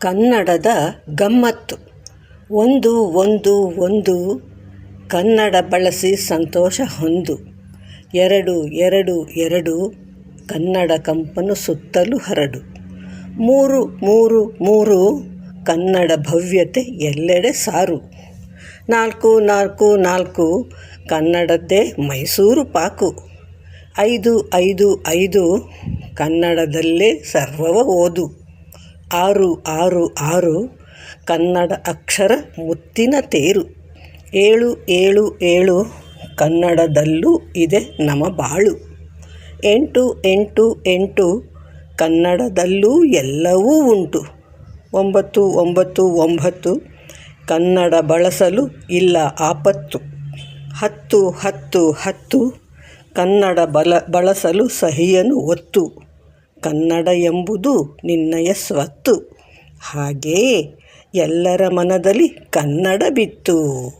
ಕನ್ನಡದ ಗಮ್ಮತ್ತು. ಒಂದು ಒಂದು ಒಂದು, ಕನ್ನಡ ಬಳಸಿ ಸಂತೋಷ ಹೊಂದು. ಎರಡು ಎರಡು ಎರಡು, ಕನ್ನಡ ಕಂಪನು ಸುತ್ತಲೂ ಹರಡು. ಮೂರು ಮೂರು ಮೂರು, ಕನ್ನಡ ಭವ್ಯತೆ ಎಲ್ಲೆಡೆ ಸಾರು. ನಾಲ್ಕು ನಾಲ್ಕು ನಾಲ್ಕು, ಕನ್ನಡದ್ದೇ ಮೈಸೂರು ಪಾಕು. ಐದು ಐದು ಐದು, ಕನ್ನಡದಲ್ಲೇ ಸರ್ವವ ಓದು. ಆರು ಆರು ಆರು, ಕನ್ನಡ ಅಕ್ಷರ ಮುತ್ತಿನ ತೇರು. ಏಳು ಏಳು ಏಳು, ಕನ್ನಡದಲ್ಲೂ ಇದೆ ನಮ ಬಾಳು. ಎಂಟು ಎಂಟು ಎಂಟು, ಕನ್ನಡದಲ್ಲೂ ಎಲ್ಲವೂ ಉಂಟು. ಒಂಬತ್ತು ಒಂಬತ್ತು ಒಂಬತ್ತು, ಕನ್ನಡ ಬಳಸಲು ಇಲ್ಲ ಆಪತ್ತು. ಹತ್ತು ಹತ್ತು ಹತ್ತು, ಕನ್ನಡ ಬಲ, ಬಳಸಲು ಸಹಿಯನು ಒತ್ತು. ಕನ್ನಡ ಎಂಬುದು ನಿನ್ನಯ ಸ್ವತ್ತು. ಹಾಗೆಯೇ ಎಲ್ಲರ ಮನದಲ್ಲಿ ಕನ್ನಡ ಬಿತ್ತು.